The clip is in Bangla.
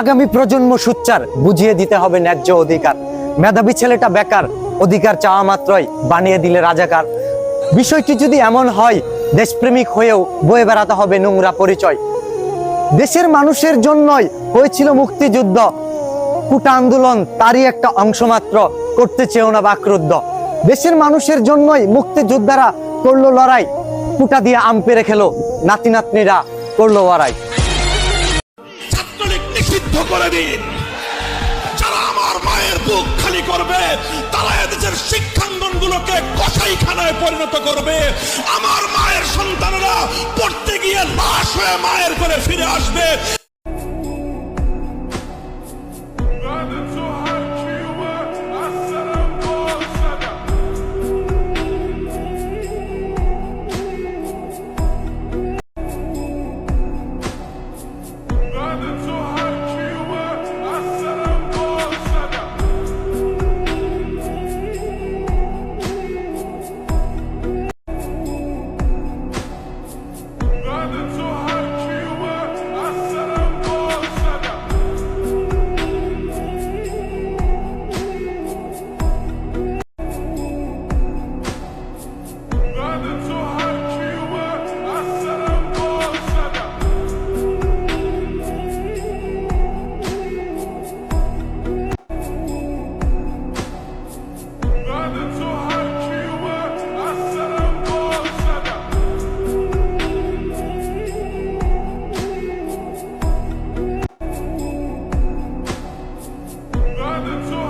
আগামী প্রজন্ম সুচ্চার, বুঝিয়ে দিতে হবে ন্যায্য অধিকার। মেধাবী ছেলেটা বেকার, অধিকার চাওয়া মাত্রই বানিয়ে দিলে রাজাকার। বিষয়টি যদি এমন হয়, দেশপ্রেমিক হয়েও বয়ে বেড়াতে হবে নোংরা পরিচয়। দেশের মানুষের জন্যই হয়েছিল মুক্তিযুদ্ধ। কুটা আন্দোলন তারই একটা অংশ মাত্র করতে চেয়েও না বাকরুদ্ধ। দেশের মানুষের জন্যই মুক্তিযোদ্ধারা করল লড়াই। কুটা দিয়ে আম পেরে খেলো নাতি নাতনিরা করল লড়াই। নিষিদ্ধ করে দিন। যারা আমার মায়ের বুক খালি করবে, তারা এদেশের শিক্ষাঙ্গন গুলোকে কসাইখানায় পরিণত করবে। আমার মায়ের সন্তানরা পড়তে গিয়ে লাশ হয়ে মায়ের করে ফিরে আসবে। the joy.